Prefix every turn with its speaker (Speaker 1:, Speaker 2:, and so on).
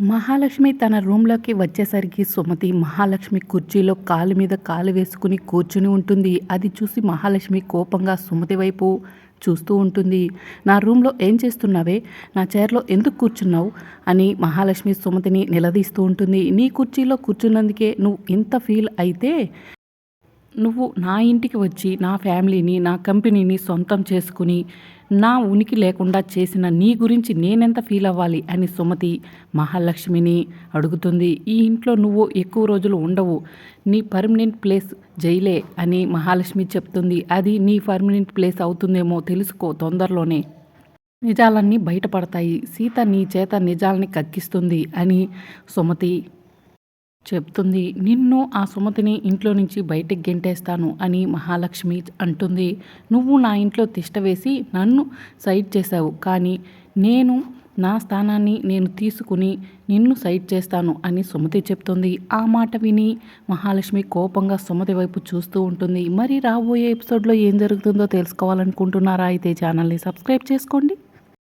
Speaker 1: మహాలక్ష్మి తన రూమ్లోకి వచ్చేసరికి సుమతి మహాలక్ష్మి కుర్చీలో కాలు మీద కాలు వేసుకుని కూర్చుని ఉంటుంది. అది చూసి మహాలక్ష్మి కోపంగా సుమతి వైపు చూస్తూ ఉంటుంది. నా రూమ్లో ఏం చేస్తున్నావే? నా చైర్లో ఎందుకు కూర్చున్నావు? అని మహాలక్ష్మి సుమతిని నిలదీస్తూ ఉంటుంది. నీ కుర్చీలో కూర్చున్నందుకే నువ్వు ఇంత ఫీల్ అయితే నువ్వు నా ఇంటికి వచ్చి నా ఫ్యామిలీని నా కంపెనీని సొంతం చేసుకుని నా ఉనికి లేకుండా చేసిన నీ గురించి నేనెంత ఫీల్ అవ్వాలి అని సుమతి మహాలక్ష్మిని అడుగుతుంది. ఈ ఇంట్లో నువ్వు ఎక్కువ రోజులు ఉండవు. నీ పర్మనెంట్ ప్లేస్ జైలే అని మహాలక్ష్మి చెప్తుంది. అది నీ పర్మనెంట్ ప్లేస్ అవుతుందేమో తెలుసుకో తొందరలోనే. నిజాలన్నీ బయటపడతాయి. సీత నీ చేత నిజాలని కక్కిస్తుంది అని సుమతి చెప్తుంది. నిన్ను ఆ సుమతిని ఇంట్లో నుంచి బయటికి గెంటేస్తాను అని మహాలక్ష్మి అంటుంది. నువ్వు నా ఇంట్లో తిష్ట వేసి నన్ను సైడ్ చేశావు. కానీ నేను నా స్థానాన్ని నేను తీసుకుని నిన్ను సైడ్ చేస్తాను అని సుమతి చెప్తుంది. ఆ మాట విని మహాలక్ష్మి కోపంగా సుమతి వైపు చూస్తూ ఉంటుంది. మరి రాబోయే ఎపిసోడ్లో ఏం జరుగుతుందో తెలుసుకోవాలనుకుంటున్నారా? అయితే ఛానల్ని సబ్స్క్రైబ్ చేసుకోండి.